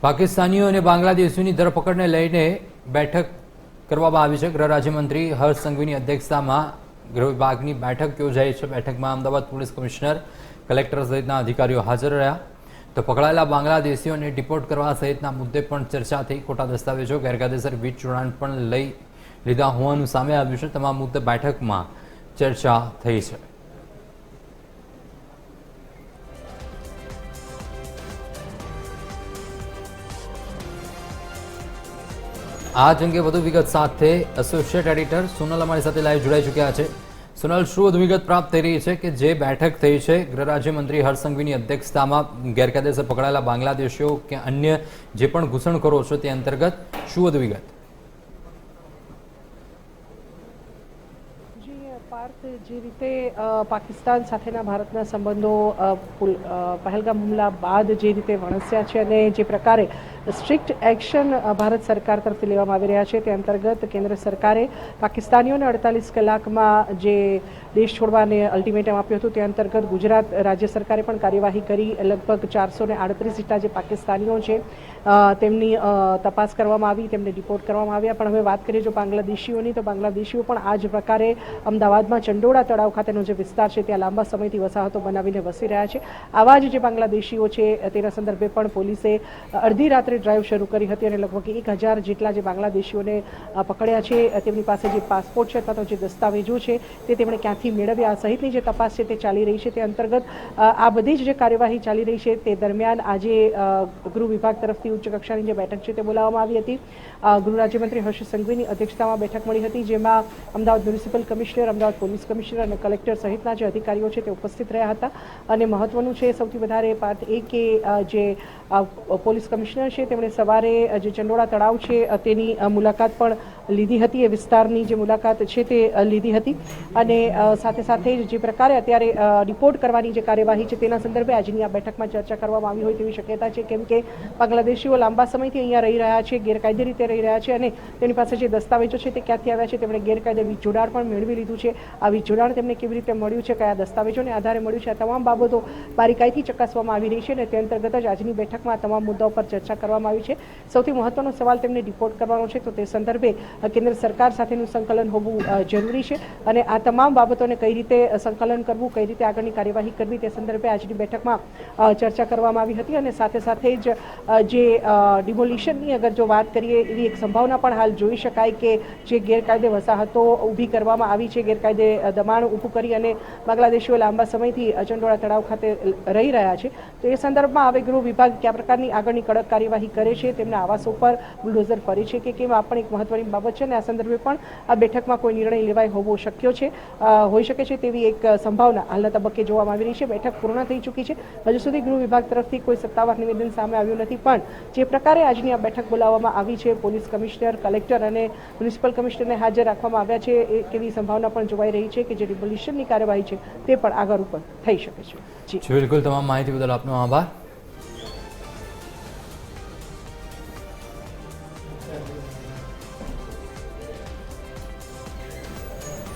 પાકિસ્તાનીઓ અને બાંગ્લાદેશીઓની ધરપકડને લઈને બેઠક કરવામાં આવી છે. ગૃહ રાજ્યમંત્રી હર્ષ સંઘવીની અધ્યક્ષતામાં ગૃહ વિભાગની બેઠક યોજાઈ છે. બેઠકમાં અમદાવાદ પોલીસ કમિશનર, કલેક્ટર સહિતના અધિકારીઓ હાજર રહ્યા. તો પકડાયેલા બાંગ્લાદેશીઓને ડિપોર્ટ કરવા સહિતના મુદ્દે પણ ચર્ચા થઈ. ખોટા દસ્તાવેજો, ગેરકાયદેસર વીજ જોડાણ પણ લઈ લીધા હોવાનું સામે આવ્યું છે. તમામ મુદ્દે બેઠકમાં ચર્ચા થઈ છે. આ જ અંગે વધુ વિગત સાથે એસોસિએટ એડિટર સોનલ અમારી સાથે લાઈવ જોડાઈ ચૂક્યા છે. સોનલ, શું વધુ વિગત પ્રાપ્ત થઈ રહી છે કે જે બેઠક થઈ છે ગૃહ રાજ્યમંત્રી હર્ષ સંઘવીની અધ્યક્ષતામાં ગેરકાયદેસર પકડાયેલા બાંગ્લાદેશીઓ કે અન્ય જે પણ ઘૂસણખોરો છે તે અંતર્ગત શું વધુ વિગત જી પાર્થ જે રીતે પાકિસ્તાન સાથેના ભારતના સંબંધો પહેલગામ હુમલા બાદ જે રીતે વણસ્યા છે અને જે પ્રકારે સ્ટ્રિક્ટ એક્શન ભારત સરકાર તરફથી લેવામાં આવી રહ્યા છે, તે અંતર્ગત કેન્દ્ર સરકારે પાકિસ્તાનીઓને અડતાલીસ કલાકમાં જે દેશ છોડવાને અલ્ટિમેટમ આપ્યું હતું, તે અંતર્ગત ગુજરાત રાજ્ય સરકારે પણ કાર્યવાહી કરી. લગભગ ચારસો ને આડત્રીસ જેટલા જે પાકિસ્તાનીઓ છે તેમની તપાસ કરવામાં આવી, તેમને ડિપોર્ટ કરવામાં આવ્યા. પણ હવે વાત કરીએ જો બાંગ્લાદેશીઓની, તો બાંગ્લાદેશીઓ પણ આ જ પ્રકારે અમદાવાદમાં ચંડોળા તળાવ ખાતેનો જે વિસ્તાર છે, ત્યાં લાંબા સમયથી વસાહતો બનાવીને વસી રહ્યા છે. આવા જ જે બાંગ્લાદેશીઓ છે, તેના સંદર્ભે પણ પોલીસે અડધી રાત્રે ડ્રાઈવ શરૂ કરી હતી અને લગભગ એક હજાર જેટલા જે બાંગ્લાદેશીઓને પકડ્યા છે તેમની પાસે જે પાસપોર્ટ છે અથવા તો જે દસ્તાવેજો છે, તે તેમણે ક્યાંથી મેળવ્યા સહિતની જે તપાસ છે તે ચાલી રહી છે. તે અંતર્ગત આ બધી જ જે કાર્યવાહી ચાલી રહી છે, તે દરમિયાન આજે ગૃહ વિભાગ તરફથી ઉચ્ચ કક્ષાની જે બેઠક છે તે બોલાવવામાં આવી હતી. ગૃહ રાજ્યમંત્રી હર્ષ સંઘવીની અધ્યક્ષતામાં બેઠક મળી હતી, જેમાં Ahmedabad municipal commissioner, Ahmedabad police commissioner અને કલેક્ટર સહિતના જે અધિકારીઓ છે તે ઉપસ્થિત રહ્યા હતા. અને મહત્વનું છે, સૌથી વધારે પાર્ટ એ કે જે પોલીસ કમિશનર છે, તેમણે સવારે જે ચંડોળા તળાવ છે તેની મુલાકાત પણ લીધી હતી. એ વિસ્તારની જે મુલાકાત છે તે લીધી હતી. અને સાથે સાથે જ પ્રકારે અત્યારે રિપોર્ટ કરવાની જે કાર્યવાહી છે તેના સંદર્ભે આજની આ બેઠકમાં ચર્ચા કરવામાં આવી હોય તેવી શક્યતા છે. કેમ કે બાંગ્લાદેશીઓ લાંબા સમયથી અહીંયા રહી રહ્યા છે, ગેરકાયદે રીતે રહી રહ્યા છે અને તેની પાસે જે દસ્તાવેજો છે તે ક્યાંથી આવ્યા છે તેમણે ગેરકાયદે જોડાણ પણ મેળવી લીધું છે. આ વીજ જોડાણ તેમને કેવી રીતે મળ્યું છે, કયા દસ્તાવેજોને આધારે મળ્યું છે, આ તમામ બાબતો બારીકાઈથી ચકાસવામાં આવી રહી છે અને તે અંતર્ગત જ આજની બેઠકમાં તમામ મુદ્દાઓ પર ચર્ચા કરવામાં આવી છે. સૌથી મહત્વનો સવાલ તેમને રિપોર્ટ કરવાનો છે, તો તે સંદર્ભે કેન્દ્ર સરકાર સાથેનું સંકલન હોવું જરૂરી છે અને આ તમામ બાબતોને કઈ રીતે સંકલન કરવું, કઈ રીતે આગળની કાર્યવાહી કરવી તે સંદર્ભે આજની બેઠકમાં ચર્ચા કરવામાં આવી હતી અને સાથે સાથે જ જે ડિમોલિશનની અગર જો વાત કરીએ એવી એક સંભાવના પણ હાલ જોઈ શકાય કે જે ગેરકાયદે વસાહતો ઊભી કરવામાં આવી છે, ગેરકાયદે અ, દબાણ ઊભું કરી અને બાંગ્લાદેશીઓ લાંબા સમયથી અચંડોળા તળાવ ખાતે રહી રહ્યા છે. તો એ સંદર્ભમાં હવે ગૃહ વિભાગ કયા પ્રકારની આગળની કડક કાર્યવાહી કરે છે તેમના આવાસો પર બુલડોઝર ફરે છે કે કેમ આ પણ એક મહત્વની બાબત છે અને આ સંદર્ભે પણ આ બેઠકમાં કોઈ નિર્ણય લેવાય હોવો શક્ય છે. હોઈ શકે છે તેવી એક સંભાવના હાલના તબક્કે જોવામાં આવી રહી છે. બેઠક પૂર્ણ થઈ ચૂકી છે. હજુ સુધી ગૃહ વિભાગ તરફથી કોઈ સત્તાવાર નિવેદન સામે આવ્યું નથી પણ જે પ્રકારે આજની આ બેઠક બોલાવવામાં આવી છે પોલીસ કમિશનર કલેક્ટર અને મ્યુનિસિપલ કમિશનરને હાજર રાખવામાં આવ્યા છે એ કેવી સંભાવના પણ જોવાઈ રહી છે કે જે રિવોલ્યુશનની કાર્યવાહી છે તે પણ આગળ ઉપર થઈ શકે છે. જી, બિલકુલ તમામ માહિતી બદલ આપનો આભાર.